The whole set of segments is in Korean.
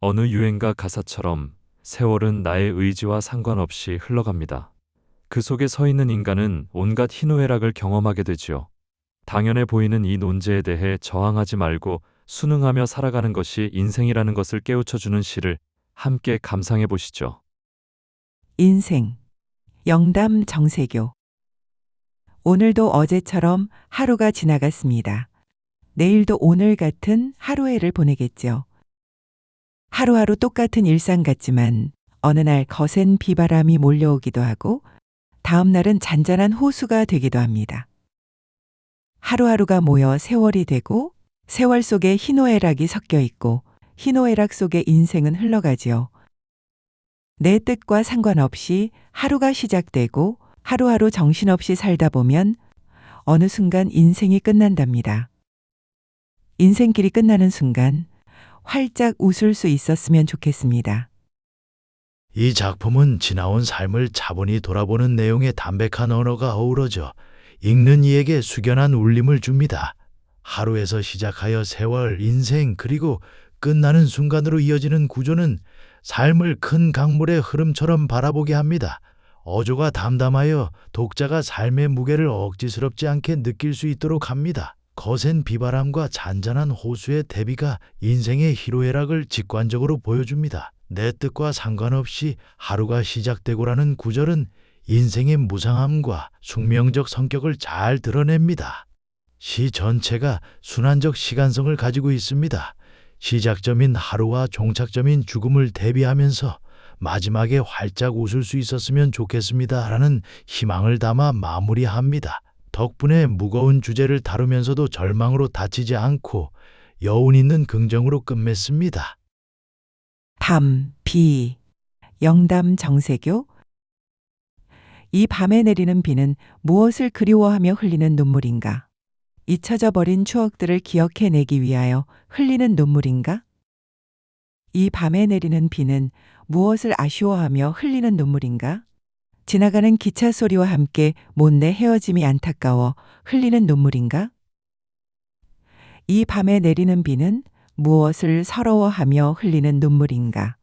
어느 유행가 가사처럼 세월은 나의 의지와 상관없이 흘러갑니다. 그 속에 서 있는 인간은 온갖 희노애락을 경험하게 되지요. 당연해 보이는 이 논제에 대해 저항하지 말고 순응하며 살아가는 것이 인생이라는 것을 깨우쳐주는 시를 함께 감상해 보시죠. 인생 영담 정세교 오늘도 어제처럼 하루가 지나갔습니다. 내일도 오늘 같은 하루해를 보내겠죠. 하루하루 똑같은 일상 같지만 어느 날 거센 비바람이 몰려오기도 하고 다음 날은 잔잔한 호수가 되기도 합니다. 하루하루가 모여 세월이 되고 세월 속에 희노애락이 섞여 있고 희노애락 속에 인생은 흘러가지요. 내 뜻과 상관없이 하루가 시작되고 하루하루 정신없이 살다 보면 어느 순간 인생이 끝난답니다. 인생길이 끝나는 순간 활짝 웃을 수 있었으면 좋겠습니다. 이 작품은 지나온 삶을 차분히 돌아보는 내용의 담백한 언어가 어우러져 읽는 이에게 숙연한 울림을 줍니다. 하루에서 시작하여 세월, 인생, 그리고 끝나는 순간으로 이어지는 구조는 삶을 큰 강물의 흐름처럼 바라보게 합니다. 어조가 담담하여 독자가 삶의 무게를 억지스럽지 않게 느낄 수 있도록 합니다. 거센 비바람과 잔잔한 호수의 대비가 인생의 희로애락을 직관적으로 보여줍니다. 내 뜻과 상관없이 하루가 시작되고라는 구절은 인생의 무상함과 숙명적 성격을 잘 드러냅니다. 시 전체가 순환적 시간성을 가지고 있습니다. 시작점인 하루와 종착점인 죽음을 대비하면서 마지막에 활짝 웃을 수 있었으면 좋겠습니다. 라는 희망을 담아 마무리합니다. 덕분에 무거운 주제를 다루면서도 절망으로 다치지 않고 여운 있는 긍정으로 끝맺습니다. 밤, 비, 영담 정세교 이 밤에 내리는 비는 무엇을 그리워하며 흘리는 눈물인가? 잊혀져 버린 추억들을 기억해내기 위하여 흘리는 눈물인가? 이 밤에 내리는 비는 무엇을 아쉬워하며 흘리는 눈물인가? 지나가는 기차 소리와 함께 못내 헤어짐이 안타까워 흘리는 눈물인가? 이 밤에 내리는 비는 무엇을 서러워하며 흘리는 눈물인가?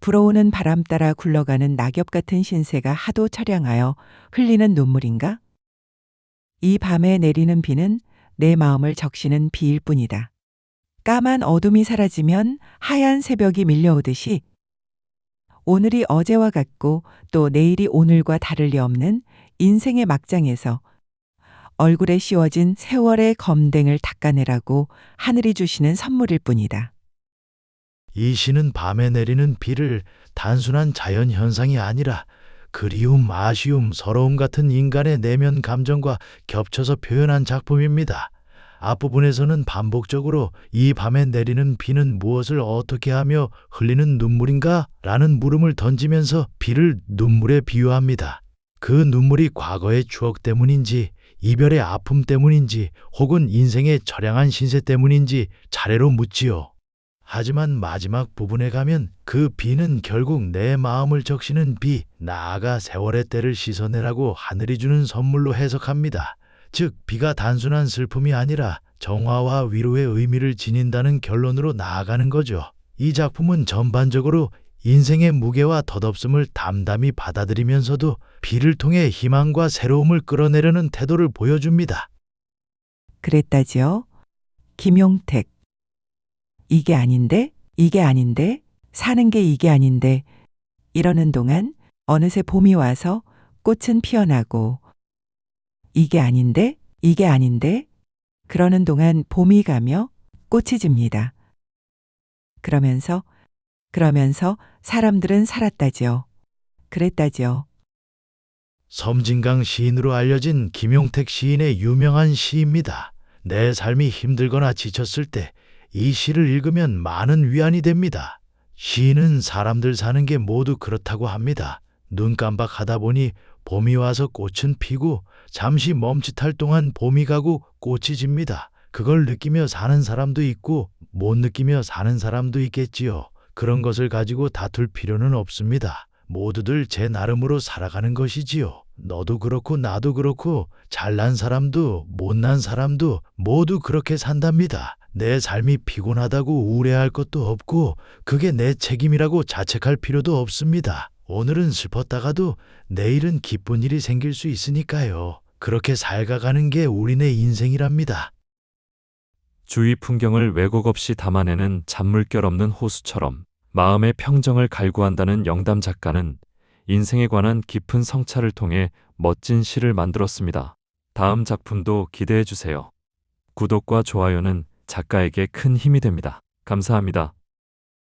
불어오는 바람 따라 굴러가는 낙엽 같은 신세가 하도 처량하여 흘리는 눈물인가? 이 밤에 내리는 비는 내 마음을 적시는 비일 뿐이다. 까만 어둠이 사라지면 하얀 새벽이 밀려오듯이 오늘이 어제와 같고 또 내일이 오늘과 다를 리 없는 인생의 막장에서 얼굴에 씌워진 세월의 검댕을 닦아내라고 하늘이 주시는 선물일 뿐이다. 이 시는 밤에 내리는 비를 단순한 자연 현상이 아니라 그리움, 아쉬움, 서러움 같은 인간의 내면 감정과 겹쳐서 표현한 작품입니다. 앞부분에서는 반복적으로 이 밤에 내리는 비는 무엇을 어떻게 하며 흘리는 눈물인가? 라는 물음을 던지면서 비를 눈물에 비유합니다. 그 눈물이 과거의 추억 때문인지, 이별의 아픔 때문인지, 혹은 인생의 처량한 신세 때문인지 차례로 묻지요. 하지만 마지막 부분에 가면 그 비는 결국 내 마음을 적시는 비, 나아가 세월의 때를 씻어내라고 하늘이 주는 선물로 해석합니다. 즉, 비가 단순한 슬픔이 아니라 정화와 위로의 의미를 지닌다는 결론으로 나아가는 거죠. 이 작품은 전반적으로 인생의 무게와 덧없음을 담담히 받아들이면서도 비를 통해 희망과 새로움을 끌어내려는 태도를 보여줍니다. 그랬다지요. 김용택. 이게 아닌데, 이게 아닌데, 사는 게 이게 아닌데, 이러는 동안 어느새 봄이 와서 꽃은 피어나고, 이게 아닌데, 이게 아닌데, 그러는 동안 봄이 가며 꽃이 집니다. 그러면서, 그러면서 사람들은 살았다지요. 그랬다지요. 섬진강 시인으로 알려진 김용택 시인의 유명한 시입니다. 내 삶이 힘들거나 지쳤을 때 이 시를 읽으면 많은 위안이 됩니다. 시인은 사람들 사는 게 모두 그렇다고 합니다. 눈 깜박하다 보니 봄이 와서 꽃은 피고 잠시 멈칫할 동안 봄이 가고 꽃이 집니다. 그걸 느끼며 사는 사람도 있고 못 느끼며 사는 사람도 있겠지요. 그런 것을 가지고 다툴 필요는 없습니다. 모두들 제 나름으로 살아가는 것이지요. 너도 그렇고 나도 그렇고 잘난 사람도 못난 사람도 모두 그렇게 산답니다. 내 삶이 피곤하다고 우울해할 것도 없고 그게 내 책임이라고 자책할 필요도 없습니다. 오늘은 슬펐다가도 내일은 기쁜 일이 생길 수 있으니까요. 그렇게 살아가는 게 우리네 인생이랍니다. 주위 풍경을 왜곡 없이 담아내는 잔물결 없는 호수처럼 마음의 평정을 갈구한다는 영담 작가는 인생에 관한 깊은 성찰을 통해 멋진 시를 만들었습니다. 다음 작품도 기대해 주세요. 구독과 좋아요는 작가에게 큰 힘이 됩니다. 감사합니다.